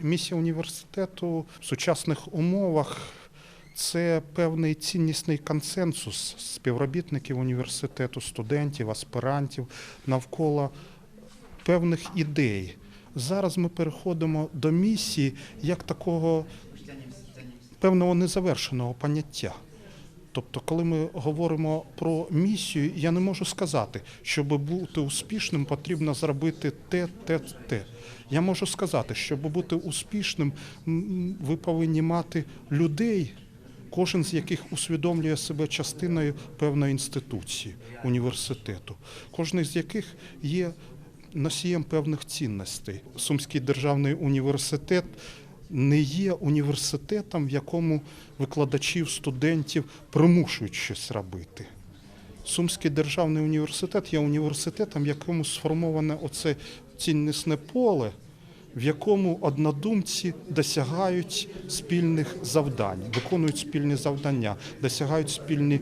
Місія університету в сучасних умовах це певний ціннісний консенсус співробітників університету, студентів, аспірантів навколо певних ідей. Зараз ми переходимо до місії як такого певного незавершеного поняття. Тобто, коли ми говоримо про місію, я не можу сказати, щоб бути успішним, потрібно зробити те, те, те. Я можу сказати, щоб бути успішним, ви повинні мати людей, кожен з яких усвідомлює себе частиною певної інституції, університету, кожен з яких є носієм певних цінностей. Сумський державний університет не є університетом, в якому викладачів, студентів примушують щось робити. Сумський державний університет є університетом, в якому сформоване оце ціннісне поле, в якому однодумці досягають спільних завдань, виконують спільні завдання, досягають спільні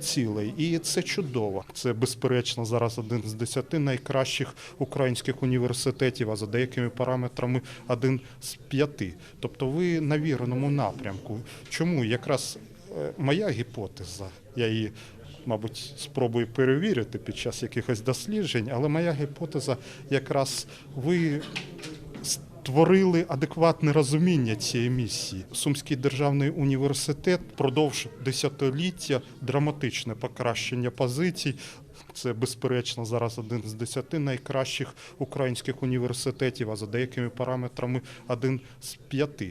цілей. І це чудово. Це безперечно зараз один з десяти найкращих українських університетів, а за деякими параметрами один з п'яти. Тобто ви на вірному напрямку. Чому якраз е, моя гіпотеза, я її мабуть, спробую перевірити під час якихось досліджень, але моя гіпотеза якраз ви створили адекватне розуміння цієї місії. Сумський державний університет впродовж десятиліття драматичне покращення позицій. Це безперечно зараз один з десяти найкращих українських університетів, а за деякими параметрами один з п'яти.